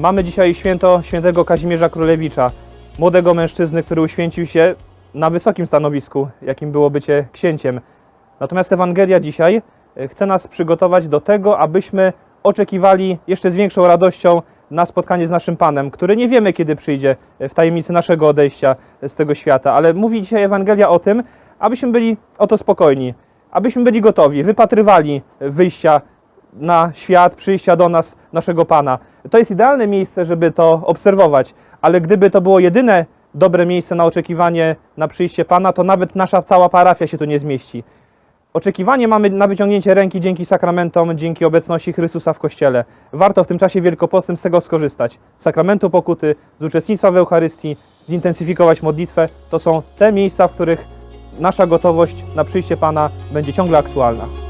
Mamy dzisiaj święto świętego Kazimierza Królewicza, młodego mężczyzny, który uświęcił się na wysokim stanowisku, jakim było bycie księciem. Natomiast Ewangelia dzisiaj e, chce nas przygotować do tego, abyśmy oczekiwali jeszcze z większą radością na spotkanie z naszym Panem, który nie wiemy, kiedy przyjdzie e, w tajemnicy naszego odejścia z tego świata. Ale mówi dzisiaj Ewangelia o tym, abyśmy byli o to spokojni, abyśmy byli gotowi, wypatrywali wyjścia na świat, przyjścia do nas naszego Pana. To jest idealne miejsce, żeby to obserwować, ale gdyby to było jedyne dobre miejsce na oczekiwanie na przyjście Pana, to nawet nasza cała parafia się tu nie zmieści. Oczekiwanie mamy na wyciągnięcie ręki dzięki sakramentom, dzięki obecności Chrystusa w Kościele. Warto w tym czasie wielkopostnym z tego skorzystać. Z sakramentu pokuty, z uczestnictwa w Eucharystii, zintensyfikować modlitwę. To są te miejsca, w których nasza gotowość na przyjście Pana będzie ciągle aktualna.